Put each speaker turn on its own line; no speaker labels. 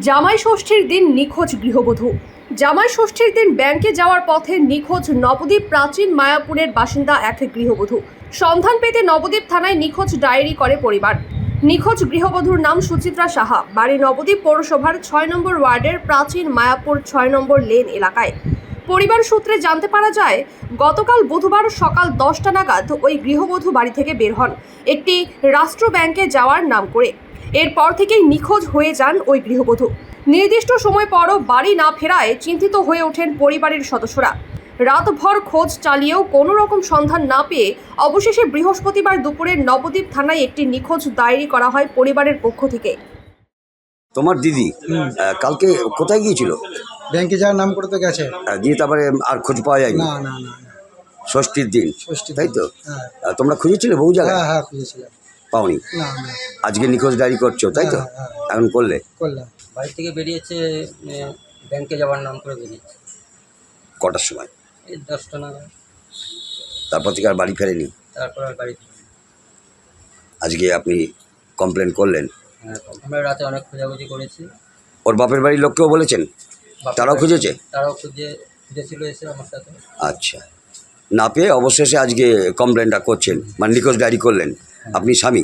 জামাই ষষ্ঠীর দিন নিখোঁজ গৃহবধূ। জামাই ষষ্ঠীর দিন ব্যাংকে যাওয়ার পথে নিখোঁজ নবদ্বীপ প্রাচীন মায়াপুরের বাসিন্দা এক গৃহবধূ। সন্ধান পেতে নবদ্বীপ থানায় নিখোঁজ ডায়েরি করে পরিবার। নিখোঁজ গৃহবধূর নাম সুচিত্রা সাহা। বাড়ি নবদ্বীপ পৌরসভার ছয় নম্বর ওয়ার্ডের প্রাচীন মায়াপুর ছয় নম্বর লেন এলাকায়। পরিবার সূত্রে জানতে পারা যায়, গতকাল বুধবার সকাল দশটা নাগাদ ওই গৃহবধূ বাড়ি থেকে বের হন। একটি রাষ্ট্র ব্যাংকে যাওয়ার নাম করে। এরপর থেকেই নিখোঁজ হয়ে যান ওই গৃহবধূ। নির্দিষ্ট সময় পরও বাড়ি না ফেরায় চিন্তিত হয়ে ওঠেন পরিবারের সদস্যরা। রাতভর খোঁজ চালিয়েও কোনো রকম সন্ধান না পেয়ে অবশেষে বৃহস্পতিবার দুপুরে নবদ্বীপ থানায় একটি নিখোঁজ ডায়েরি করা হয় পরিবারের পক্ষ থেকে।
তোমার দিদি? কালকে কোথায় গিয়েছিল?
ব্যাংকে যাওয়ার নাম করতে গেছে।
দিয়ে তারপরে আর খোঁজ পাওয়া যায়নি?
না না না।
ষষ্ঠীর দিন। তাই তো?
হ্যাঁ।
তোমরা খুঁজেছিলে বহু জায়গায়?
হ্যাঁ হ্যাঁ খুঁজেছিলাম।
পাওনি। আজকে নিখোঁজ ডায়েরি করছ তাই তো?
হ্যাঁ, হ্যাঁ।
এখন করলে?
করলাম।
বাড়ি থেকে বেরিয়েছে ব্যাংকে যাওয়ার নাম করে বেরিয়েছে।
কটার সময়?
এই দশটা নাগাদ।
তারপর থেকে আর বাড়ি ফেরেনি?
তারপর আর বাড়ি।
আজকে আপনি কমপ্লেন করলেন?
হ্যাঁ, আমরা রাতে অনেক খোঁজাখুঁজি করেছি।
ওর বাপের বাড়ির লোককেও বলেছেন? তারাও খুঁজেছে?
তারাও খুঁজে খুঁজেছিল এসে আমার সাথে।
আচ্ছা। না পেয়ে অবশেষে আজকে কমপ্লেনটা করছেন মানে নিখোঁজ ডায়েরি করলেন। আপনি স্বামী।